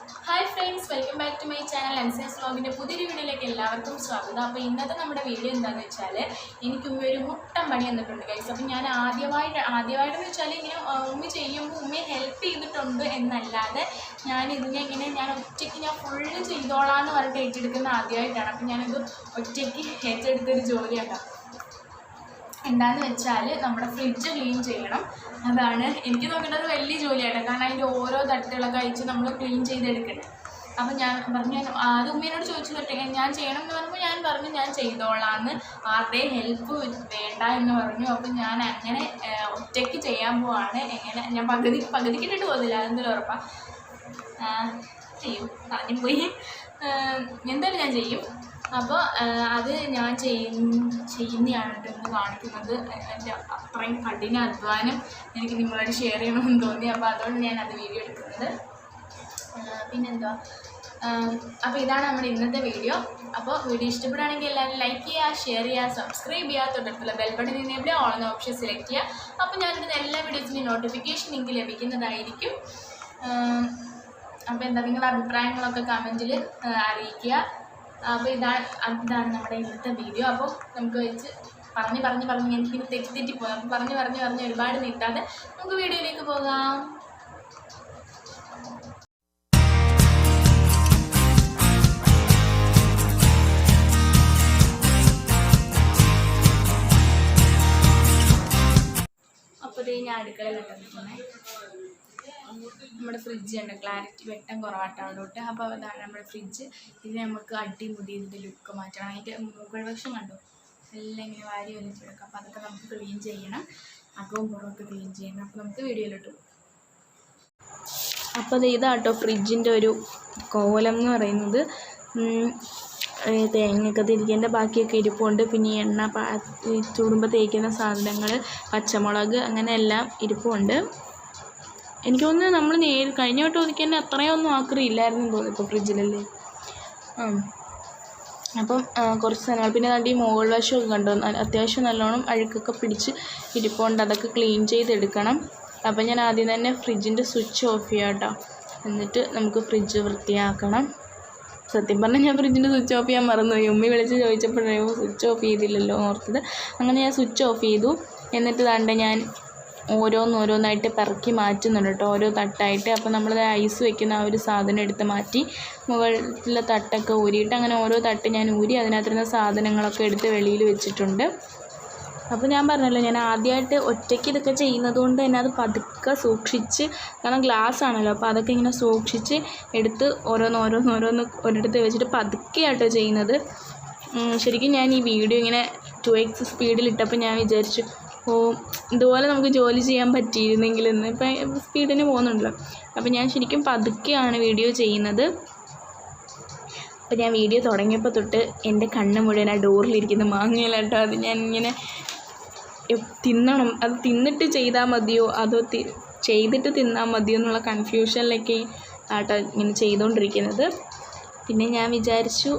Hi friends welcome back to my channel എൻസൈസ് വ്ലോഗിന്റെ പുതിയൊരു വീഡിയോയിലേക്ക് എല്ലാവർക്കും സ്വാഗതം. അപ്പോൾ ഇന്നത്തെ നമ്മുടെ വീഡിയോ എന്താണെന്ന് വെച്ചാൽ എനിക്ക് ഉമ്മ ഒരു മുട്ടം പണി തന്നിട്ടുണ്ട് ഗൈസ് അപ്പോൾ ഞാൻ ആദ്യമായിട്ട് ആദ്യമായിട്ടെന്ന് വെച്ചാൽ ഇങ്ങനെ ഉമ്മ ചെയ്യുമ്പോൾ ഉമ്മയെ ഹെൽപ്പ് ചെയ്തിട്ടുണ്ട് എന്നല്ലാതെ ഞാൻ ഇതിനെ ഇങ്ങനെ ഞാൻ ഒറ്റയ്ക്ക് ഞാൻ ഫുള്ള് ചെയ്തോളാം എന്ന് പറഞ്ഞിട്ട് ഏറ്റെടുക്കുന്ന ആദ്യമായിട്ടാണ്. അപ്പോൾ ഞാനിത് ഒറ്റയ്ക്ക് ഏറ്റെടുത്തൊരു ജോലിയാണ് എന്താണെന്ന് വെച്ചാൽ നമ്മുടെ ഫ്രിഡ്ജ് ക്ലീൻ ചെയ്യണം. അതാണ് എനിക്ക് നോക്കേണ്ടത് വലിയ ജോലിയാണ് കാരണം അതിന്റെ ഓരോ തട്ടുകളൊക്കെ അയച്ച് നമ്മൾ ക്ലീൻ ചെയ്തെടുക്കണം അപ്പം ഞാൻ പറഞ്ഞു ഞാൻ അത് ഉമ്മേനോട് ചോദിച്ചു തൊട്ടേ ഞാൻ ചെയ്യണം എന്ന് പറഞ്ഞപ്പോൾ ഞാൻ പറഞ്ഞു ഞാൻ ചെയ്തോളാന്ന്. ആരുടെയും ഹെൽപ്പ് വേണ്ട എന്ന് പറഞ്ഞു. അപ്പം ഞാൻ അങ്ങനെ ഒറ്റയ്ക്ക് ചെയ്യാൻ പോവാണ്. എങ്ങനെ ഞാൻ പകുതി പകുതിക്കിട്ടിട്ട് പോകുന്നില്ല അതെന്തെങ്കിലും ഉറപ്പാണ് ചെയ്യും. പറഞ്ഞു പോയി. എന്തായാലും ഞാൻ ചെയ്യും. അപ്പോൾ അത് ഞാൻ ചെയ്യും ചെയ്യുന്നതാണ് കേട്ടോ കാണിക്കുന്നത്. എന്റെ അത്രയും കഠിന അധ്വാനം എനിക്ക് നിങ്ങളോട് ഷെയർ ചെയ്യണമെന്ന് തോന്നി. അപ്പോൾ അതുകൊണ്ട് ഞാൻ അത് വീഡിയോ എടുക്കുന്നത്. പിന്നെന്താ അപ്പോൾ ഇതാണ് നമ്മുടെ ഇന്നത്തെ വീഡിയോ അപ്പോൾ വീഡിയോ ഇഷ്ടപ്പെടുകയാണെങ്കിൽ എല്ലാവരും ലൈക്ക് ചെയ്യുക ഷെയർ ചെയ്യുക സബ്സ്ക്രൈബ് ചെയ്യുക. തൊട്ടടുത്തുള്ള bell button on option select ചെയ്യുക. അപ്പോൾ ഞാനിടുന്ന എല്ലാ വീഡിയോസിന്റെയും നോട്ടിഫിക്കേഷൻ നിങ്ങൾക്ക് ലഭിക്കുന്നതായിരിക്കും. അപ്പോൾ എന്താ നിങ്ങളുടെ അഭിപ്രായങ്ങളൊക്കെ കമന്റിൽ അറിയിക്കുക. അപ്പോൾ ഇതാ ഇതാണ് നമ്മുടെ ഇന്നത്തെ വീഡിയോ അപ്പോൾ നമുക്ക് വെച്ച് പറഞ്ഞ് പറഞ്ഞ് പറഞ്ഞ് എനിക്കിങ്ങനെ തെറ്റി പോകാം അപ്പോൾ പറഞ്ഞ് പറഞ്ഞ് പറഞ്ഞ് ഒരുപാട് നീട്ടാതെ നമുക്ക് വീഡിയോയിലേക്ക് പോകാം. അപ്പോൾ ഇത് ഞാൻ അടുക്കളയിൽ നിൽക്കുന്നത് നമ്മുടെ ഫ്രിഡ്ജ് ഉണ്ട് ക്ലാരിറ്റി വെട്ടം കുറവാട്ടോ അവിടോട്ട്. അപ്പോൾ അതാണ് നമ്മുടെ ഫ്രിഡ്ജ് ഇത് നമുക്ക് അടിമുടി ഇതിന്റെ ലുക്ക് മാറ്റണം. അതിന്റെ മുകൾ വശം കണ്ടു? എല്ലാം ഇങ്ങനെ വാരി വലിച്ചെടുക്കാം. അപ്പോൾ അതൊക്കെ നമുക്ക് ക്ലീൻ ചെയ്യണം. അകവും പുറമൊക്കെ ക്ലീൻ ചെയ്യണം. അപ്പോൾ നമുക്ക് വീഡിയോയിലിട്ടു അപ്പോൾ ദേ ഇതാട്ടോ ഫ്രിഡ്ജിന്റെ ഒരു കോലം എന്ന് പറയുന്നത്. തേങ്ങയൊക്കെ തിരിക്കേണ്ട ബാക്കിയൊക്കെ ഇരിപ്പുണ്ട്. പിന്നെ എണ്ണ ചൂടുമ്പോൾ തേക്കുന്ന സാധനങ്ങൾ പച്ചമുളക് അങ്ങനെ എല്ലാം ഇരിപ്പുണ്ട്. എനിക്ക് തോന്നുന്നു നമ്മൾ നേരി കഴിഞ്ഞ വട്ടം ഒതുക്കി തന്നെ അത്രയൊന്നും ആക്രി ഇല്ലായിരുന്നു തോന്നുന്നു ഇപ്പോൾ ഫ്രിഡ്ജിലല്ലേ. ആ. അപ്പം കുറച്ച് സാധനങ്ങൾ. പിന്നെ അതിന്റെ ഈ മുകൾ വശമൊക്കെ കണ്ടു. ന- അത്യാവശ്യം നല്ലോണം അഴുക്കൊക്കെ പിടിച്ച് ഇരിപ്പുണ്ട്. അതൊക്കെ ക്ലീൻ ചെയ്തെടുക്കണം. അപ്പം ഞാൻ ആദ്യം തന്നെ ഫ്രിഡ്ജിന്റെ സ്വിച്ച് ഓഫ് ചെയ്യാം കേട്ടോ. എന്നിട്ട് നമുക്ക് ഫ്രിഡ്ജ് വൃത്തിയാക്കണം. സത്യം പറഞ്ഞാൽ ഞാൻ ഫ്രിഡ്ജിന്റെ സ്വിച്ച് ഓഫ് ചെയ്യാൻ മറന്നുപോയി. ഉമ്മി വിളിച്ച് ചോദിച്ചപ്പോഴേ സ്വിച്ച് ഓഫ് ചെയ്തില്ലല്ലോ ഓർത്തത്. അങ്ങനെ ഞാൻ സ്വിച്ച് ഓഫ് ചെയ്തു. എന്നിട്ട് ദാണ്ട് ഞാൻ ഓരോന്നോരോന്നായിട്ട് പെറുക്കി മാറ്റുന്നുണ്ട് കേട്ടോ. ഓരോ തട്ടായിട്ട് അപ്പോൾ നമ്മൾ ഐസ് വെക്കുന്ന ആ ഒരു സാധനം എടുത്ത് മാറ്റി മുകളിലെ തട്ടൊക്കെ ഊരിയിട്ട് അങ്ങനെ ഓരോ തട്ട് ഞാൻ ഊരി അതിനകത്തിരുന്ന സാധനങ്ങളൊക്കെ എടുത്ത് വെളിയിൽ വെച്ചിട്ടുണ്ട്. അപ്പോൾ ഞാൻ പറഞ്ഞല്ലോ ഞാൻ ആദ്യമായിട്ട് ഒറ്റയ്ക്ക് ഇതൊക്കെ ചെയ്യുന്നത് കൊണ്ട് തന്നെ അത് പതുക്കെ സൂക്ഷിച്ച് കാരണം ഗ്ലാസ് ആണല്ലോ അപ്പോൾ അതൊക്കെ ഇങ്ങനെ സൂക്ഷിച്ച് എടുത്ത് ഓരോന്ന് ഓരോന്ന് ഓരോന്ന് ഒരിടത്ത് വെച്ചിട്ട് പതുക്കെയാട്ടോ ചെയ്യുന്നത്. ശരിക്കും ഞാൻ ഈ വീഡിയോ ഇങ്ങനെ ടു എക്സ് സ്പീഡിലിട്ടപ്പോൾ ഞാൻ വിചാരിച്ചു ഓ ഇതുപോലെ നമുക്ക് ജോലി ചെയ്യാൻ പറ്റിയിരുന്നെങ്കിൽ ഇന്ന് ഇപ്പം സ്പീഡിന് പോകുന്നുണ്ടല്ലോ. അപ്പോൾ ഞാൻ ശരിക്കും പതുക്കെയാണ് വീഡിയോ ചെയ്യുന്നത്. അപ്പോൾ ഞാൻ വീഡിയോ തുടങ്ങിയപ്പോൾ തൊട്ട് എന്റെ കണ്ണ് മുഴുവൻ ആ ഡോറിലിരിക്കുന്ന മാങ്ങയിലാട്ടോ. അത് ഞാൻ ഇങ്ങനെ തിന്നണം. അത് തിന്നിട്ട് ചെയ്താൽ മതിയോ? അതോ ചെയ്തിട്ട് തിന്നാൽ മതിയോ എന്നുള്ള കൺഫ്യൂഷനിലൊക്കെ ആട്ടോ ഇങ്ങനെ ചെയ്തുകൊണ്ടിരിക്കുന്നത്. പിന്നെ ഞാൻ വിചാരിച്ചു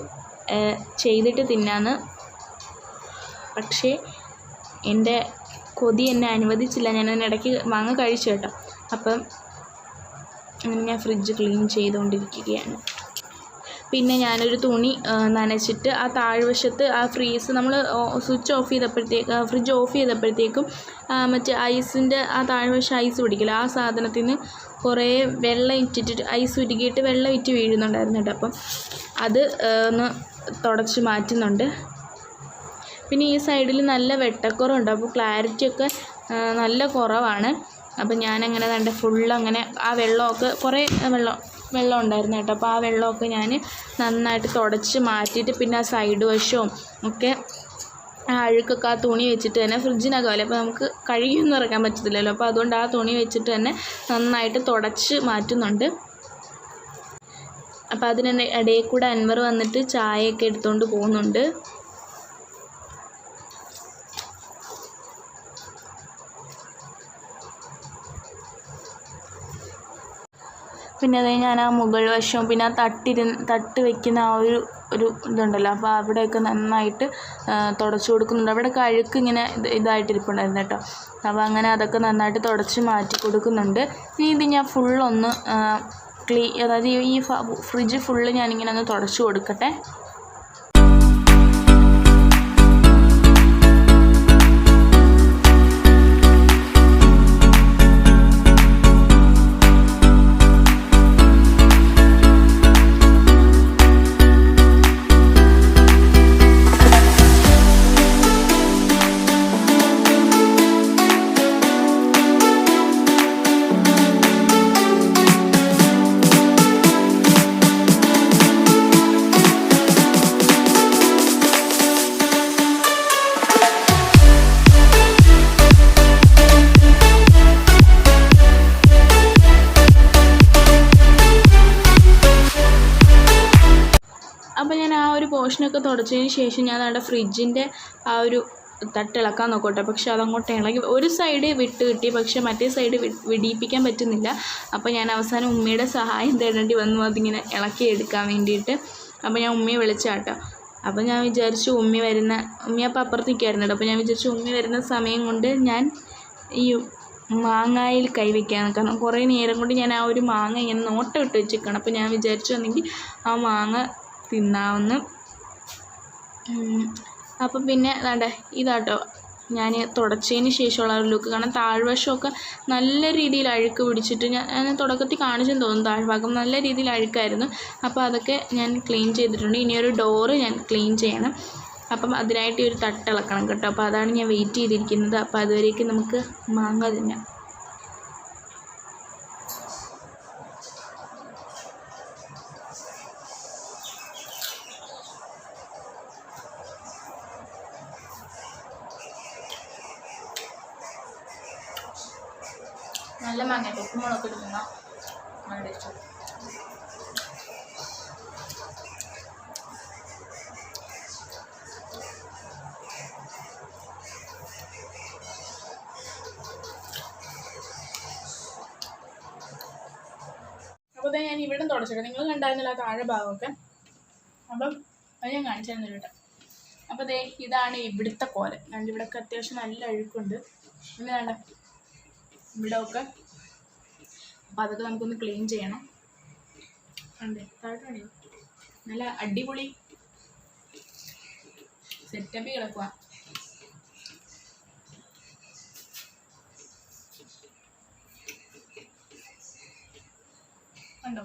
ചെയ്തിട്ട് തിന്നാന്ന്. പക്ഷേ എന്റെ കൊതി എന്നെ അനുവദിച്ചില്ല. ഞാൻ അതിനിടയ്ക്ക് മാങ്ങ കഴിച്ചു കേട്ടോ. അപ്പം അങ്ങനെ ഞാൻ ഫ്രിഡ്ജ് ക്ലീൻ ചെയ്തുകൊണ്ടിരിക്കുകയാണ്. പിന്നെ ഞാനൊരു തുണി നനച്ചിട്ട് ആ താഴ്വശത്ത് ആ ഫ്രീസ് നമ്മൾ സ്വിച്ച് ഓഫ് ചെയ്തപ്പോഴത്തേക്ക് ഫ്രിഡ്ജ് ഓഫ് ചെയ്തപ്പോഴത്തേക്കും മറ്റേ ഐസിന്റെ ആ താഴ്വശം ഐസ് പിടിക്കില്ല. ആ സാധനത്തിൽ നിന്ന് കുറേ വെള്ളം ഇറ്റിട്ട് ഐസ് ഉരുകിയിട്ട് വെള്ളം ഇറ്റ് വീഴുന്നുണ്ടായിരുന്നു കേട്ടോ. അപ്പം അത് ഒന്ന് തുടച്ച് മാറ്റുന്നുണ്ട്. പിന്നെ ഈ സൈഡിൽ നല്ല വെട്ടക്കുറവുണ്ട്. അപ്പോൾ ക്ലാരിറ്റിയൊക്കെ നല്ല കുറവാണ്. അപ്പം ഞാനങ്ങനെ കണ്ട ഫുള്ള് അങ്ങനെ ആ വെള്ളമൊക്കെ കുറേ വെള്ളം വെള്ളം ഉണ്ടായിരുന്നു കേട്ടോ. അപ്പോൾ ആ വെള്ളമൊക്കെ ഞാൻ നന്നായിട്ട് തുടച്ച് മാറ്റിയിട്ട് പിന്നെ ആ സൈഡ് വശവും ഒക്കെ ആ അഴുക്കൊക്കെ ആ തുണി വെച്ചിട്ട് തന്നെ ഫ്രിഡ്ജിനകമല്ലേ അപ്പോൾ നമുക്ക് കഴുകിയൊന്നും ഇറക്കാൻ പറ്റത്തില്ലല്ലോ. അപ്പോൾ അതുകൊണ്ട് ആ തുണി വെച്ചിട്ട് തന്നെ നന്നായിട്ട് തുടച്ച് മാറ്റുന്നുണ്ട്. അപ്പോൾ അതിന് ഇടയിൽ കൂടെ അൻവർ വന്നിട്ട് ചായയൊക്കെ എടുത്തുകൊണ്ട് പോകുന്നുണ്ട്. പിന്നെ അത് ഞാൻ ആ മുകൾ വശവും പിന്നെ ആ തട്ടിരുന്ന് തട്ട് വെക്കുന്ന ആ ഒരു ഒരു ഇതുണ്ടല്ലോ. അപ്പോൾ അവിടെയൊക്കെ നന്നായിട്ട് തുടച്ചു തുടച്ച് കൊടുക്കുന്നുണ്ട്. അവിടെ കഴുക്ക് ഇങ്ങനെ ഇത് ഇതായിട്ടിരിപ്പുണ്ടായിരുന്നു കേട്ടോ. അപ്പോൾ അങ്ങനെ അതൊക്കെ നന്നായിട്ട് തുടച്ച് മാറ്റി കൊടുക്കുന്നുണ്ട്. ഇനി ഇത് ഞാൻ ഫുള്ളൊന്ന് ക്ലീ അതായത് ഈ ഫ്രിഡ്ജ് ഫുള്ള് ഞാനിങ്ങനെ ഒന്ന് തുടച്ച് കൊടുക്കട്ടെ. തുടച്ചതിന് ശേഷം ഞാൻ അവിടെ ഫ്രിഡ്ജിന്റെ ആ ഒരു തട്ടിളക്കാൻ നോക്കട്ടെ. പക്ഷെ അതങ്ങോട്ട് ഇളകി ഒരു സൈഡ് വിട്ട് കിട്ടി. പക്ഷെ മറ്റേ സൈഡ് വിടിയിപ്പിക്കാൻ പറ്റുന്നില്ല. അപ്പോൾ ഞാൻ അവസാനം ഉമ്മയുടെ സഹായം തേടേണ്ടി വന്നു. അതിങ്ങനെ ഇളക്കി എടുക്കാൻ വേണ്ടിയിട്ട്. അപ്പോൾ ഞാൻ ഉമ്മയെ വിളിച്ചാട്ടോ അപ്പോൾ ഞാൻ വിചാരിച്ചു ഉമ്മി വരുന്ന ഉമ്മി അപ്പോൾ അപ്പുറത്ത് അപ്പോൾ ഞാൻ വിചാരിച്ചു ഉമ്മി വരുന്ന സമയം കൊണ്ട് ഞാൻ ഈ മാങ്ങായിൽ കൈവയ്ക്കാൻ കാരണം കുറേ നേരം കൊണ്ട് ഞാൻ ആ ഒരു മാങ്ങ ഇങ്ങനെ നോട്ടം ഇട്ട് വെച്ചിരിക്കണം അപ്പോൾ ഞാൻ വിചാരിച്ചു വന്നെങ്കിൽ ആ മാങ്ങ തിന്നാവുന്ന അപ്പം പിന്നെ വേണ്ട ഇതാട്ടോ. ഞാൻ തുടച്ചതിന് ശേഷമുള്ള ഒരു ലുക്ക് കാരണം താഴ്വശമൊക്കെ നല്ല രീതിയിൽ അഴുക്ക് പിടിച്ചിട്ട് ഞാൻ ഞാൻ തുടക്കത്തിൽ കാണിച്ചെന്ന് തോന്നുന്നു താഴ്ഭാഗം നല്ല രീതിയിൽ അഴുക്കായിരുന്നു. അപ്പോൾ അതൊക്കെ ഞാൻ ക്ലീൻ ചെയ്തിട്ടുണ്ട്. ഇനിയൊരു ഡോറ് ഞാൻ ക്ലീൻ ചെയ്യണം. അപ്പം അതിനായിട്ട് ഒരു തട്ടിളക്കണം കേട്ടോ. അപ്പോൾ അതാണ് ഞാൻ വെയിറ്റ് ചെയ്തിരിക്കുന്നത്. അപ്പോൾ അതുവരേക്കും നമുക്ക് മാങ്ങ തിന്നാം നല്ല മാങ്ങ ഉപ്പും മുളക് ഇടുന്ന നല്ല ടേസ്റ്റ് അപ്പോൾ ഞാൻ ഇവിടെ തുടച്ചിട്ട് നിങ്ങൾ കണ്ടായിരുന്നില്ല താഴെ ഭാഗമൊക്കെ? അപ്പം അത് ഞാൻ കാണിച്ചു തരുന്നില്ല കേട്ടോ. അപ്പോൾ ദേ ഇതാണ് ഇവിടുത്തെ കോലം. കണ്ട് ഇവിടെയൊക്കെ അത്യാവശ്യം നല്ല അഴുക്കുണ്ട്. പിന്നെ വേണ്ട ഇവിടെയൊക്കെ അപ്പോൾ അതൊക്കെ നമുക്കൊന്ന് ക്ലീൻ ചെയ്യണം. ഉണ്ട് താഴെ നല്ല അടിപൊളി സെറ്റപ്പ് കിടക്കുക കണ്ടോ?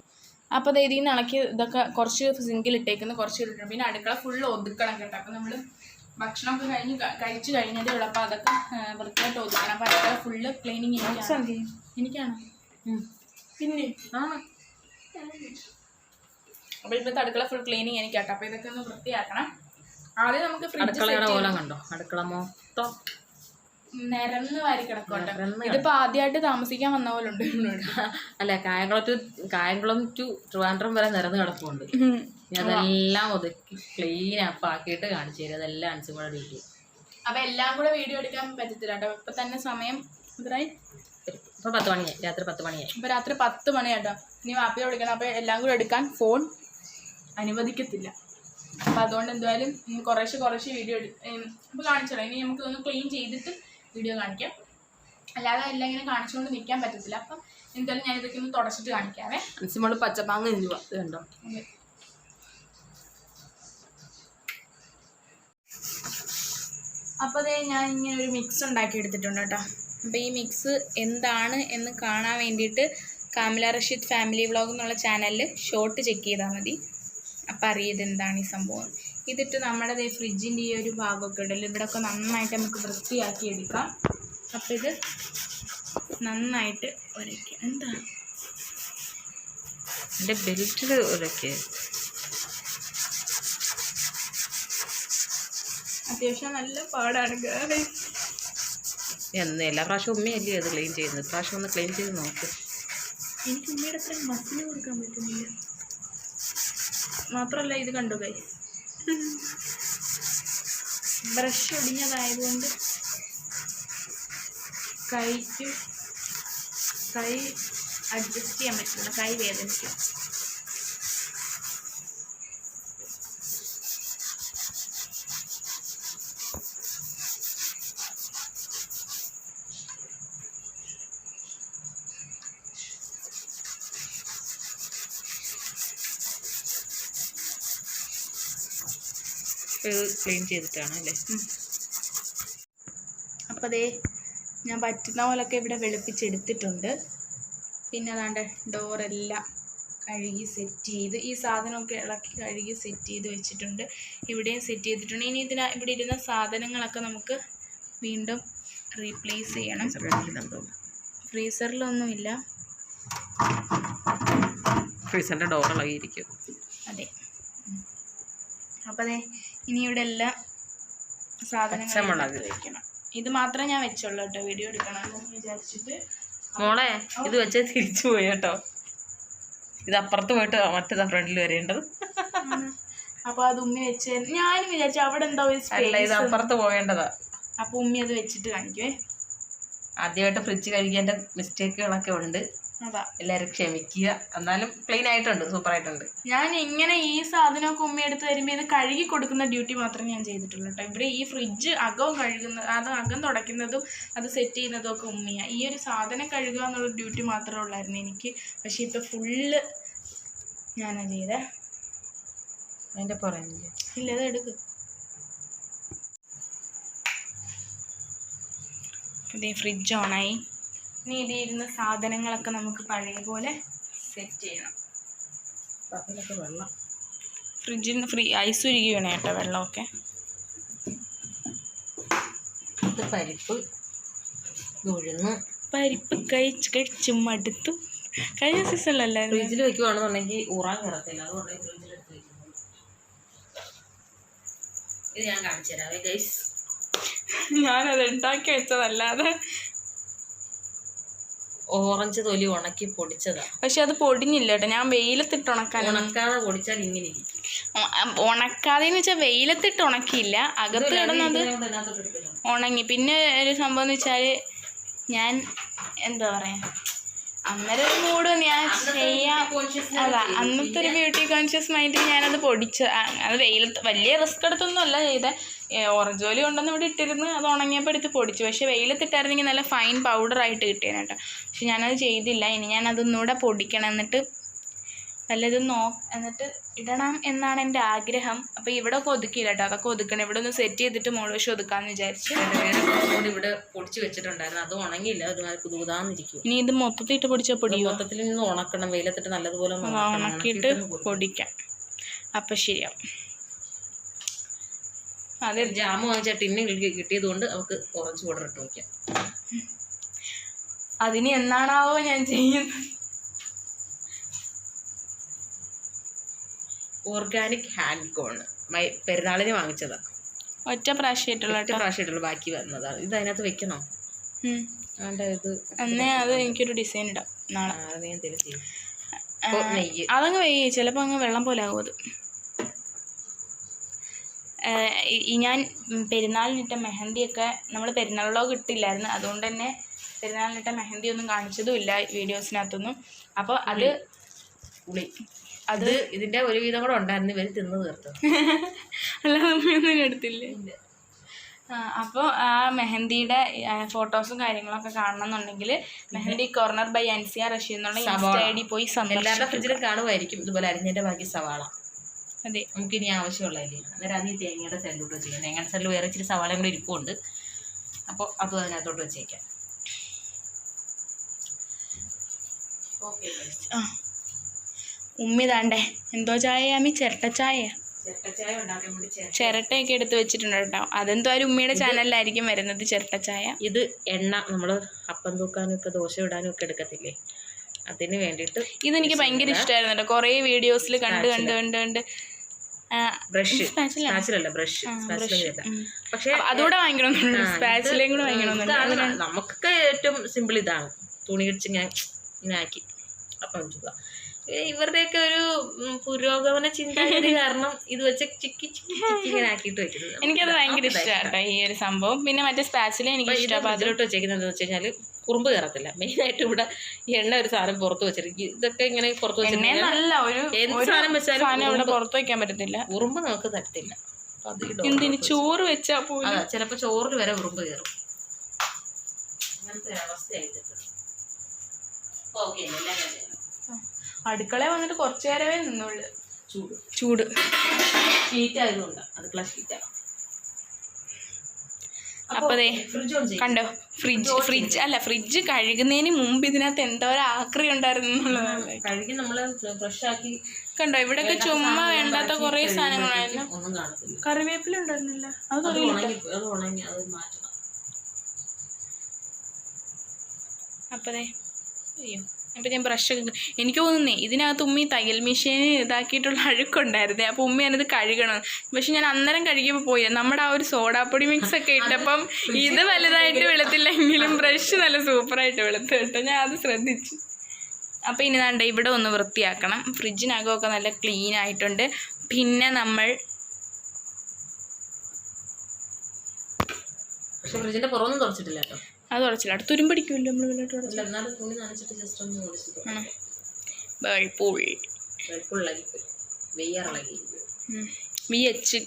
അപ്പോൾ അത് ഇതിൽ നിന്ന് ഇളക്കി ഇതൊക്കെ കുറച്ച് സിങ്കിൽ ഇട്ടേക്കുന്ന കുറച്ച് ഇട്ടിട്ടുണ്ട്. പിന്നെ അടുക്കള ഫുള്ള് ഒതുക്കണം കേട്ടോ. അപ്പോൾ നമ്മൾ ഭക്ഷണമൊക്കെ കഴിഞ്ഞ് കഴിച്ചു കഴിഞ്ഞതേ ഉള്ളൂ അപ്പോൾ അതൊക്കെ വൃത്തിയായിട്ട് ഒതുക്കണം. അപ്പോൾ അടുക്കള ഫുള്ള് ക്ലീനിങ് എനിക്കാണ്? പിന്നെ? ആണ് അപ്പോൾ ഇപ്പോഴത്തെ അടുക്കള ഫുൾ ക്ലീനിങ് എനിക്കാട്ടോ. അപ്പോൾ ഇതൊക്കെ ഒന്ന് വൃത്തിയാക്കണം. ആദ്യം നമുക്ക് അടുക്കളയുടെ ഓലം കണ്ടോ? അടുക്കള മൊത്തം. നിരന്ന് വാരി കിടക്കോട്ടെ ഇതിപ്പോ ആദ്യമായിട്ട് താമസിക്കാൻ വന്ന പോലെ ഉണ്ട്. അല്ല കായംകുളം ടു കായംകുളം ടു ട്രിവാൻഡ്രം വരെ നിരന്ന് കിടപ്പുണ്ട്. ഞാൻ അതെല്ലാം ഒതുക്കി ക്ലീൻ അപ്പ് ആക്കിയിട്ട് കാണിച്ചു തരും. അതെല്ലാം അൻസും കൂടെ ഡ്യൂട്ടി അപ്പൊ എല്ലാം കൂടെ വീഡിയോ എടുക്കാൻ പറ്റത്തില്ല കേട്ടോ. ഇപ്പൊ തന്നെ സമയം എത്രയായി? ഇപ്പൊ പത്ത് മണിയായി. രാത്രി പത്ത് മണിയായി. ഇപ്പൊ രാത്രി പത്ത് മണിയാട്ടോ ഇനി വാപ്പിയെ വിളിക്കണം. അപ്പൊ എല്ലാം കൂടെ എടുക്കാൻ ഫോൺ അനുവദിക്കത്തില്ല. അപ്പൊ അതുകൊണ്ട് എന്തായാലും കുറേശ്ശെ കുറേശ്ശെ വീഡിയോ എടു ഇപ്പൊ കാണിച്ചോളാം. ഇനി നമുക്ക് ഒന്ന് ക്ലീൻ ചെയ്തിട്ട് വീഡിയോ കാണിക്കാം. അല്ലാതെ എല്ലാം ഇങ്ങനെ കാണിച്ചുകൊണ്ട് നിൽക്കാൻ പറ്റത്തില്ല. അപ്പം എന്തായാലും ഞാൻ ഇതൊക്കെ ഒന്ന് തുടച്ചിട്ട് കാണിക്കാവേ. മാക്സിമം പച്ചപ്പാങ്ങ് കണ്ടോ? അപ്പോൾ അതേ ഞാൻ ഇങ്ങനെ ഒരു മിക്സ് ഉണ്ടാക്കി എടുത്തിട്ടുണ്ട് കേട്ടോ. അപ്പോൾ ഈ മിക്സ് എന്താണ് എന്ന് കാണാൻ വേണ്ടിയിട്ട് കാമില റഷീദ് ഫാമിലി വ്ളോഗ് എന്നുള്ള ചാനലിൽ ഷോർട്ട് ചെക്ക് ചെയ്താൽ മതി. അപ്പോൾ അറിയത് എന്താണ് ഈ സംഭവം. ഇതിട്ട് നമ്മുടെ ഫ്രിഡ്ജിന്റെ ഈ ഒരു ഭാഗമൊക്കെ ഉണ്ടല്ലോ ഇവിടെയൊക്കെ നന്നായിട്ട് നമുക്ക് വൃത്തിയാക്കി എടുക്കാം. അപ്പോൾ ഇത് നന്നായിട്ട് ഉരയ്ക്കുക എന്താ? എന്റെ ബെൽറ്റിൽ ഉരയ്ക്കുക അത്യാവശ്യം നല്ല പാടാണ് കേട്ടോ എന്ന് എല്ലാ പ്രാവശ്യവും ഉമ്മയല്ലേ അത് ക്ലീൻ ചെയ്യുന്നത്? പ്രാവശ്യം ഒന്ന് ക്ലീൻ ചെയ്ത് നോക്ക്. എനിക്ക് ഉമ്മയുടെ അത്രയും മസിൽ കൊടുക്കാൻ പറ്റുന്നില്ല. മാത്രമല്ല ഇത് കണ്ടു കൈ ബ്രഷ് ഒടിഞ്ഞതായതുകൊണ്ട് കൈക്ക് കൈ അഡ്ജസ്റ്റ് ചെയ്യാൻ പറ്റില്ല കൈ വേദനിക്കും. ക്ലീൻ ചെയ്തിട്ടാണ് അല്ലേ അപ്പോൾ അതേ ഞാൻ പറ്റുന്ന പോലൊക്കെ ഇവിടെ വെളുപ്പിച്ചെടുത്തിട്ടുണ്ട്. പിന്നെ അതാണ്ട് ഡോറെല്ലാം കഴുകി സെറ്റ് ചെയ്ത് ഈ സാധനമൊക്കെ ഇളക്കി കഴുകി സെറ്റ് ചെയ്ത് വെച്ചിട്ടുണ്ട്. ഇവിടെയും സെറ്റ് ചെയ്തിട്ടുണ്ട്. ഇനി ഇതിന ഇവിടെ ഇരുന്ന സാധനങ്ങളൊക്കെ നമുക്ക് വീണ്ടും റീപ്ലേസ് ചെയ്യണം. ഫ്രീസറിലൊന്നുമില്ല. ഫ്രീസറിന്റെ ഡോർ ഇളകിയിരിക്കും അതെ. അപ്പോൾ അതെ ഇനി ഇവിടെ എല്ലാ സാധനങ്ങളും വെക്കണം. ഇത് മാത്രമേ ഞാൻ വെച്ചുള്ളൂ കേട്ടോ വീഡിയോ എടുക്കണം വിചാരിച്ചിട്ട്. മോളെ ഇത് വെച്ച് തിരിച്ചു പോയി കേട്ടോ. ഇത് അപ്പുറത്ത് പോയിട്ട് മറ്റേതാ ഫ്രണ്ടിൽ വരേണ്ടത്. അപ്പൊ അത് ഉമ്മി വെച്ച്. ഞാനും വിചാരിച്ചു അവിടെ എന്താ ഒരു അല്ല ഇത് അപ്പുറത്ത് പോകേണ്ടതാ. അപ്പൊ ഉമ്മി അത് വെച്ചിട്ട് കാണിക്കുവേ. ആദ്യമായിട്ട് ഫ്രിഡ്ജ് കഴിക്കേണ്ട മിസ്റ്റേക്കുകളൊക്കെ ഉണ്ട്. അതാ. എല്ലാവരും ക്ഷമിക്കുക. എന്നാലും പ്ലെയിൻ ആയിട്ടുണ്ട് സൂപ്പർ ആയിട്ടുണ്ട്. ഞാൻ ഇങ്ങനെ ഈ സാധനമൊക്കെ ഉമ്മ എടുത്ത് തരുമ്പോൾ ഇത് കഴുകി കൊടുക്കുന്ന ഡ്യൂട്ടി മാത്രമേ ഞാൻ ചെയ്തിട്ടുള്ളൂ കേട്ടോ ഇവിടെ ഈ ഫ്രിഡ്ജ് അകവും കഴുകുന്ന അത് അകം തുടയ്ക്കുന്നതും അത് സെറ്റ് ചെയ്യുന്നതും ഒക്കെ ഉമ്മയാണ് ഈ ഒരു സാധനം കഴുകുക എന്നുള്ള ഡ്യൂട്ടി മാത്രമേ ഉള്ളായിരുന്നു എനിക്ക്. പക്ഷേ ഇപ്പോൾ ഫുള്ള് ഞാൻ ചെയ്തേ. അതിന്റെ പുറമേ ഇല്ല? അത് എടുക്ക്. ഇതേ ഫ്രിഡ്ജ് ഓണായി ഇനി ഇതിൽ ഇരുന്ന സാധനങ്ങളൊക്കെ നമുക്ക് പഴയ പോലെ സെറ്റ് ചെയ്യണം. അതിലൊക്കെ വെള്ളം. ഫ്രിഡ്ജിന് ഫ്രീ ഐസ് ഉരുകി വേണം കേട്ടോ വെള്ളമൊക്കെ. ഇത് പരിപ്പ് ഉഴുന്ന്. പരിപ്പ് കഴിച്ച് കഴിച്ച് മടുത്തു. കഴിഞ്ഞ സീസണിലല്ലേ ഫ്രിഡ്ജിൽ വെക്കുവാണെന്നുണ്ടെങ്കിൽ ഊറാൻ കയറത്തില്ല. അതുകൊണ്ട് ഫ്രിഡ്ജിൽ എടുത്ത് ഇത് ഞാൻ കാണിച്ചു തരാവേ ഗൈസ് ഞാനത് ഉണ്ടാക്കി വെച്ചതല്ലാതെ ഓറഞ്ച് തൊലി ഉണക്കി പൊടിച്ചതാണ് പക്ഷെ അത് പൊടിഞ്ഞില്ല കേട്ടോ. ഞാൻ വെയിലത്തിട്ട് ഉണക്കാൻ ഉണക്കാതെ പൊടിച്ചാൽ ഇങ്ങനെ ഇരിക്കും. ഉണക്കാതെ എന്ന് വെച്ചാൽ വെയിലത്തിട്ട് ഉണക്കിയില്ല. അകത്ത് കിടന്നത്. ഉണങ്ങി. പിന്നെ ഒരു സംഭവം എന്ന് വെച്ചാൽ ഞാൻ എന്താ പറയാ? അന്നേരം ഒരു മൂഡ് ഞാൻ ചെയ്യാം അതാ അന്നത്തെ ഒരു ബ്യൂട്ടി കോൺഷ്യസ് മൈൻഡിൽ ഞാനത് പൊടിച്ച് അത് വെയിലത്ത് വലിയ റിസ്ക് എടുത്തൊന്നും അല്ല ചെയ്തേ. ഓറഞ്ച് ജോലി കൊണ്ടുവന്ന് ഇവിടെ ഇട്ടിരുന്ന് അത് ഉണങ്ങിയപ്പോൾ എടുത്ത് പൊടിച്ചു. പക്ഷേ വെയിലത്തിട്ടായിരുന്നെങ്കിൽ നല്ല ഫൈൻ പൗഡറായിട്ട് കിട്ടിയേനെ കേട്ടോ പക്ഷെ ഞാനത് ചെയ്തില്ല. ഇനി ഞാനതൊന്നുകൂടെ പൊടിക്കണം. എന്നിട്ട് നല്ലത് നോ എന്നിട്ട് ഇടണം എന്നാണ് എന്റെ ആഗ്രഹം. അപ്പോൾ ഇവിടെ ഒക്കെ ഒതുക്കിയില്ല കേട്ടോ അതൊക്കെ ഒതുക്കണം. ഇവിടെ ഒന്ന് സെറ്റ് ചെയ്തിട്ട് മോൾ വശം ഒതുക്കാമെന്ന് വിചാരിച്ചു. കൂടി ഇവിടെ പൊടിച്ച് വെച്ചിട്ടുണ്ടായിരുന്നു. അത് ഉണങ്ങിയില്ല. ഒരുമാതിരി പുതുതാന്നിരിക്കും ഇനി ഇത് മൊത്തത്തിൽ ഇട്ട് പൊടിച്ചാൽ പൊടി മൊത്തത്തിൽ നിന്ന് ഉണക്കണം. വെയിലത്തിട്ട് നല്ലതുപോലെ. ഉണക്കിയിട്ട്. പൊടിക്കാം. അപ്പം ശരിയാവും. അതെ. ജാമ് വാങ്ങിച്ച ടിന്ന് കിട്ടിയതുകൊണ്ട് നമുക്ക് ഓറഞ്ച് പൗഡർ ഇട്ട് വയ്ക്കാം. അതിന് എന്നാണാവോ ഞാൻ ചെയ്യുന്നത്? ഓർഗാനിക് ഹാൻഡ് കോൺ മൈ പെരുന്നാളിന് വാങ്ങിച്ചതാ. ഒറ്റ പ്രാവശ്യമായിട്ടുള്ള ഒറ്റ പ്രാവശ്യമായിട്ടുള്ള ബാക്കി വന്നതാണ്. ഇത് അതിനകത്ത് വെക്കണോ. ഇത് എന്നേ അത് എനിക്കൊരു ഡിസൈൻ ഇടാം. നാളെ. അതങ്ങ് വെയ്യ്. ചിലപ്പോൾ അങ്ങ് വെള്ളം പോലെ ആകും അത്. ഞാൻ പെരുന്നാളിനിട്ട മെഹന്തിയൊക്കെ നമ്മൾ പെരുന്നാൾ കിട്ടില്ലായിരുന്നു. ഇട്ടില്ലായിരുന്നു അതുകൊണ്ട് തന്നെ പെരുന്നാളിനിട്ട മെഹന്തി ഒന്നും കാണിച്ചതുമില്ല വീഡിയോസിനകത്തൊന്നും. അപ്പോൾ അത് പുളി അത് ഇതിന്റെ ഒരു വിധം കൂടെ ഉണ്ടായിരുന്നു. ഇവർ തിന്ന് തീർത്തു. അല്ല ഒന്നും എടുത്തില്ലേ. അപ്പോൾ ആ മെഹന്തിയുടെ ഫോട്ടോസും കാര്യങ്ങളൊക്കെ കാണണം എന്നുണ്ടെങ്കിൽ മെഹന്തി കോർണർ ബൈ അൻസിയ റഷി എന്നുള്ള ഇൻസ്റ്റ ഐ ഡി പോയി എല്ലാവരുടെ സന്ദർശിക്കുക ഫ്രിഡ്ജിലും കാണുമായിരിക്കും. ഇതുപോലെ അരിഞ്ഞതിന്റെ ബാക്കി സവാള. അതെ നമുക്ക് ഇനി ആവശ്യമുള്ളതല്ലേ അന്നേരം അത് ഈ തേങ്ങയുടെ സൈഡിലോട്ട് വെച്ചേക്കാം. തേങ്ങയുടെ സൈഡിൽ വേറെ ഇച്ചിരി സവാളയും കൂടി ഇരിപ്പുണ്ട്. അപ്പോൾ അതും അതിനകത്തോട്ട് വെച്ചേക്കാം. ഓക്കെ ആ. ഉമ്മി താണ്ടേ എന്തോ ചായയാമി ചിരട്ട ചായ ഉണ്ടാക്കാൻ വേണ്ടി ചേർത്ത് ചിരട്ടയൊക്കെ എടുത്ത് വെച്ചിട്ടുണ്ട് കേട്ടോ. അതെന്തായാലും ഉമ്മയുടെ ചാനലിലായിരിക്കും വരുന്നത് ചിരട്ട ചായ ഇത് എണ്ണ നമ്മൾ അപ്പം തൂക്കാനും ഒക്കെ ദോശ ഇടാനും ഒക്കെ എടുക്കത്തില്ലേ? അതിന് വേണ്ടിയിട്ട് ഇതെനിക്ക് ഭയങ്കര ഇഷ്ടമായിരുന്നു കേട്ടോ. കുറേ വീഡിയോസിൽ കണ്ട് കണ്ട് കണ്ട് കണ്ട് പക്ഷേ അതുകൂടെ സ്പാച്ചിലേയും കൂടെ നമുക്കൊക്കെ ഏറ്റവും സിമ്പിൾ ഇതാണ്. തുണി ഇടിച്ച് ഞാൻ ഇങ്ങനെ ആക്കി. അപ്പം ചുക ഇവരുടെയൊക്കെ ഒരു പുരോഗമന ചിന്താഗതി കാരണം ഇത് വെച്ച് ചിക്കി ചിക്കി ആക്കിയിട്ട് വെക്കുന്നത്. എനിക്കത് ഭയങ്കര ഇഷ്ടമാണ് ഈ ഒരു സംഭവം. പിന്നെ മറ്റേ സ്പാച്ചിലെ എനിക്ക് ഇഷ്ടമാണ് അതിലോട്ട് വെച്ചേക്കുന്നത് എന്താ വെച്ച് കഴിഞ്ഞാൽ ഉറുമ്പ് കയറത്തില്ല. മെയിനായിട്ട് ഇവിടെ എണ്ണ ഒരു സാധനം പുറത്ത് വെച്ചിരിക്കും. ഇതൊക്കെ ഇങ്ങനെ പുറത്ത് വെച്ചിട്ടില്ല വെച്ചിട്ടുണ്ടെങ്കിൽ ഒരു എന്ത് ഒരു സാധനം വെച്ചാലും ഇവിടെ ഉറുമ്പ് പുറത്ത് വയ്ക്കാൻ പറ്റത്തില്ല. ഉറുമ്പ് നമുക്ക് തരത്തില്ല. എന്തിന് ചോറ് വെച്ചാ പോലും. ചിലപ്പോ ചോറിൽ വരെ ഉറുമ്പ് കയറും. അങ്ങനത്തെ അവസ്ഥയായിട്ടുണ്ട്. ഓക്കെ. അടുക്കള വന്നിട്ട് കുറച്ചു നേരമേ നിന്നുള്ളൂ. ചൂട്. ചൂട്. ഷീറ്റ് ആയതുകൊണ്ട്. അടുക്കള ഷീറ്റാ അപ്പൊ ദേ ഫ്രിഡ്ജ് ഓൺ ചെയ്യും. കണ്ടോ? ഫ്രിഡ്ജ് ഫ്രിഡ്ജ് അല്ല ഫ്രിഡ്ജ് കഴുകുന്നതിന് മുമ്പ് ഇതിനകത്ത് എന്തോരം ആക്രി ഉണ്ടായിരുന്നു കഴുകി നമ്മൾ ഫ്രഷ് ആക്കി കണ്ടോ? ഇവിടെയൊക്കെ ചുമ്മാ വേണ്ടാത്ത കുറേ സാധനങ്ങളായിരുന്നു കറിവേപ്പില ഉണ്ടായിരുന്നില്ല. അത് അത് അത് അപ്പതേ അയ്യോ. അപ്പം ഞാൻ ബ്രഷൊക്കെ എനിക്ക് തോന്നുന്നേ ഇതിനകത്ത് ഉമ്മി തയ്യൽ മെഷീൻ ഇതാക്കിയിട്ടുള്ള അഴുക്കുണ്ടായിരുന്നേ. അപ്പോൾ ഉമ്മി ഞാനത് കഴുകണം. പക്ഷെ ഞാൻ അന്നേരം കഴുകിയപ്പോൾ പോയി. നമ്മുടെ ആ ഒരു സോഡാപ്പൊടി മിക്സ് ഒക്കെ ഇട്ടപ്പം ഇത് വലുതായിട്ട് വെളുത്തില്ലെങ്കിലും ബ്രഷ് നല്ല സൂപ്പറായിട്ട് വെളുത്ത് കേട്ടോ. ഞാൻ അത് ശ്രദ്ധിച്ചു. അപ്പോൾ ഇനി വേണ്ട ഇവിടെ ഒന്ന് വൃത്തിയാക്കണം. ഫ്രിഡ്ജിനകമൊക്കെ നല്ല ക്ലീൻ ആയിട്ടുണ്ട്. പിന്നെ നമ്മൾ പക്ഷെ ഫ്രിഡ്ജിന്റെ പുറമൊന്നും തുറച്ചിട്ടില്ല കേട്ടോ. അത് ഉടച്ചില്ല. അവിടെ തുരുമ്പടിക്കുമല്ലോ നമ്മൾ ഒന്ന് ഓടിച്ചിട്ട് ആണോ? വി എച്ച്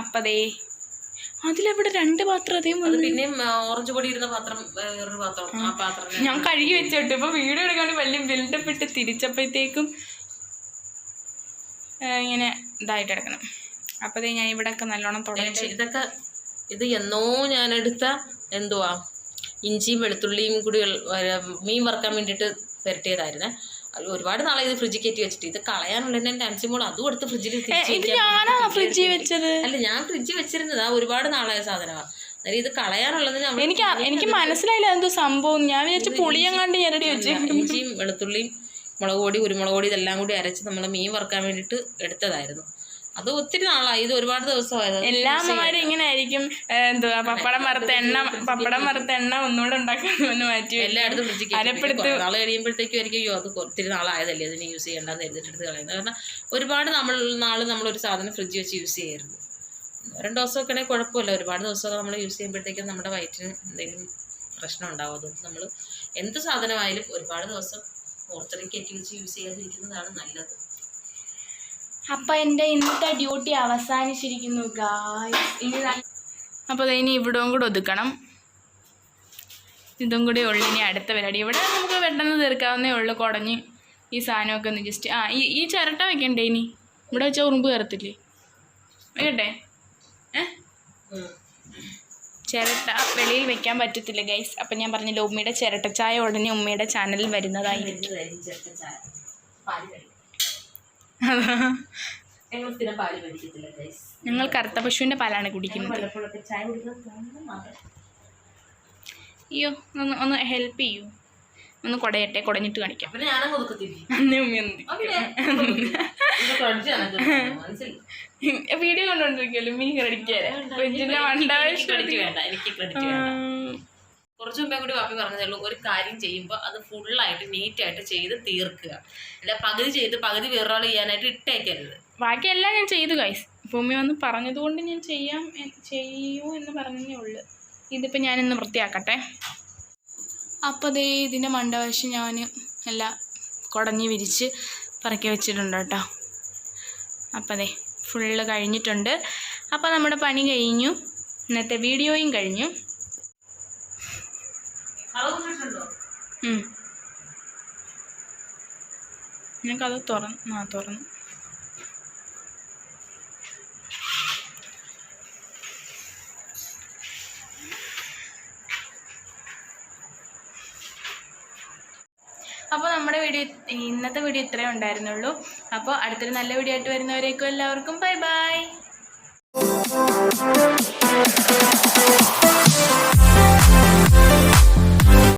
അപ്പതേ അതിലെവിടെ രണ്ട് പാത്രം അതേ പിന്നെ ഓറഞ്ച് പൊടി ഇരുന്ന പാത്രം വേറൊരു പാത്രം. ആ പാത്രം ഞാൻ കഴുകി വെച്ചിട്ട്. ഇപ്പൊ വീഡിയോ എടുക്കാൻ വലിയ ബിൽഡപ്പ് ഇട്ട് തിരിച്ചപ്പോഴത്തേക്കും ഇങ്ങനെ ഇതായിട്ട് എടുക്കണം. അപ്പതേ ഞാൻ ഇവിടെ ഒക്കെ നല്ലോണം തുടങ്ങി ഇതൊക്കെ ഇത് എന്നോ ഞാൻ എടുത്ത എന്തുവാ? ഇഞ്ചിയും വെളുത്തുള്ളിയും കൂടി മീൻ വറുക്കാൻ വേണ്ടിയിട്ട് പുരട്ടിയതായിരുന്നേ. ഒരുപാട് നാളെ ഇത് ഫ്രിഡ്ജിൽ കയറ്റി വെച്ചിട്ട്. ഇത് കളയാനുള്ളതിന്റെ ടെൻഷൻ പോലും അതും എടുത്ത് ഫ്രിഡ്ജിൽ ഇത് ഫ്രിഡ്ജിൽ വെച്ചത്? അല്ല ഞാൻ ഫ്രിഡ്ജിൽ വെച്ചിരുന്നതാ. ഒരുപാട് നാളായ സാധനമാണ് ഇത് കളയാനുള്ളതിന് എനിക്ക് എനിക്ക് മനസ്സിലായില്ല എന്തോ സംഭവം. ഞാൻ വിചാരിച്ച പുളിയെങ്ങാണ്ട് ഞാൻ ഇഞ്ചിയും വെളുത്തുള്ളിയും മുളക് പൊടി കുരുമുളക് പൊടി ഇതെല്ലാം കൂടി അരച്ച് നമ്മൾ മീൻ വറുക്കാൻ വേണ്ടിയിട്ട് എടുത്തതായിരുന്നു. അത് ഒത്തിരി നാളായി. ഇത് ഒരുപാട് ദിവസമായത്. എല്ലാ അമ്മമാരും ഇങ്ങനെ ആയിരിക്കും. എന്തുവാ? പപ്പടം വറുത്ത എണ്ണ പപ്പടം വറുത്ത എണ്ണ ഒന്നുകൂടെ ഉണ്ടാക്കാൻ ഒന്ന് മാറ്റി. എല്ലായിടത്തും അരപ്പെടുത്ത് നാളെ കഴിയുമ്പോഴത്തേക്കും ആയിരിക്കും അയ്യോ അത് ഒത്തിരി നാളായതല്ലേ അതിന് യൂസ് ചെയ്യേണ്ടെന്ന് എഴുതിട്ട് എടുത്ത് കളയുന്നത്. കാരണം ഒരുപാട് നമ്മൾ നാൾ നമ്മളൊരു സാധനം ഫ്രിഡ്ജ് വെച്ച് യൂസ് ചെയ്യരുത്. രണ്ട് ദിവസമൊക്കെ ആണെങ്കിൽ കുഴപ്പമില്ല. ഒരുപാട് ദിവസമൊക്കെ നമ്മൾ യൂസ് ചെയ്യുമ്പോഴത്തേക്കും നമ്മുടെ വയറ്റിന് എന്തെങ്കിലും പ്രശ്നം ഉണ്ടാവും. അതുകൊണ്ട് നമ്മൾ എന്ത് സാധനമായാലും ഒരുപാട് ദിവസം മോർച്ചറി കയറ്റി വെച്ച് യൂസ് ചെയ്യാതിരിക്കുന്നതാണ് നല്ലത്. അപ്പൊ എന്റെ ഇന്നത്തെ ഡ്യൂട്ടി അവസാനിച്ചിരിക്കുന്നു ഗായ്സ് ഇനി അപ്പോൾ ഇനി ഇവിടവും കൂടെ ഒതുക്കണം. ഇതും കൂടി ഉള്ളു ഇനി അടുത്ത പരിപാടി. ഇവിടെ നമുക്ക് പെട്ടെന്ന് തീർക്കാവുന്നേ ഉള്ളൂ കുടഞ്ഞ് ഈ സാധനമൊക്കെ ഒന്ന് ജസ്റ്റ് ആ ഈ ഈ ചിരട്ട വെക്കണ്ടേ ഇനി? ഇവിടെ വെച്ചാൽ ഉറുമ്പ് കയറത്തില്ലേ? വെക്കട്ടെ? ഏ? ചിരട്ട വെളിയിൽ വെക്കാൻ പറ്റത്തില്ല ഗൈസ് അപ്പം ഞാൻ പറഞ്ഞില്ല ഉമ്മയുടെ ചിരട്ട ചായ ഉടനെ ഉമ്മയുടെ ചാനലിൽ വരുന്നതായിരിക്കും. കഴിക്കും ഞങ്ങൾ കറുത്ത പശുവിന്റെ പാലാണ് കുടിക്കുന്നത്. അയ്യോ ഒന്ന് ഒന്ന് ഹെൽപ്പ് ചെയ്യൂ. ഒന്ന് കുടയട്ടെ കുടഞ്ഞിട്ട് കാണിക്കാം. അന്നേ ഉമ്മ ഒന്ന് മനസ്സിലായി. വീഡിയോ കണ്ടോണ്ടിരിക്കല്ലോ മീൻ കുറച്ചു ക്രെഡിറ്റ് മുമ്പേ കൂടി വാപ്പി പറഞ്ഞതുള്ളൂ ഒരു കാര്യം ചെയ്യുമ്പോൾ അത് ഫുള്ളായിട്ട് നീറ്റായിട്ട് ചെയ്ത് തീർക്കുക. അല്ല പകുതി ചെയ്ത് പകുതി വേറൊരാൾ ചെയ്യാനായിട്ട് ഇട്ടേക്കരുത്. ബാക്കിയെല്ലാം ഞാൻ ചെയ്തു കൈസ് ഭൂമി വന്ന് വന്ന് പറഞ്ഞതുകൊണ്ട് ഞാൻ ചെയ്യാം ചെയ്യൂ എന്ന് പറഞ്ഞേ ഉള്ളു. ഇതിപ്പോൾ ഞാനിന്ന് വൃത്തിയാക്കട്ടെ. അപ്പോൾ ദേ ഇതിന്റെ മണ്ടവശം ഞാൻ എല്ലാം കുടഞ്ഞ് വിരിച്ച് പറക്കി വെച്ചിട്ടുണ്ട് കേട്ടോ. അപ്പോൾ ദേ ഫുള്ള് കഴിഞ്ഞിട്ടുണ്ട്. അപ്പോൾ നമ്മുടെ പണി കഴിഞ്ഞു. ഇന്നത്തെ വീഡിയോയും കഴിഞ്ഞു. ഞങ്ങൾക്കത് തുറന്ന് ആ തുറന്നു. അപ്പോൾ നമ്മുടെ വീഡിയോ ഇന്നത്തെ വീഡിയോ ഇത്രയേ ഉണ്ടായിരുന്നുള്ളൂ. അപ്പോൾ അടുത്തൊരു നല്ല വീഡിയോ ആയിട്ട് വരുന്നവരേക്കും എല്ലാവർക്കും ബൈ ബൈ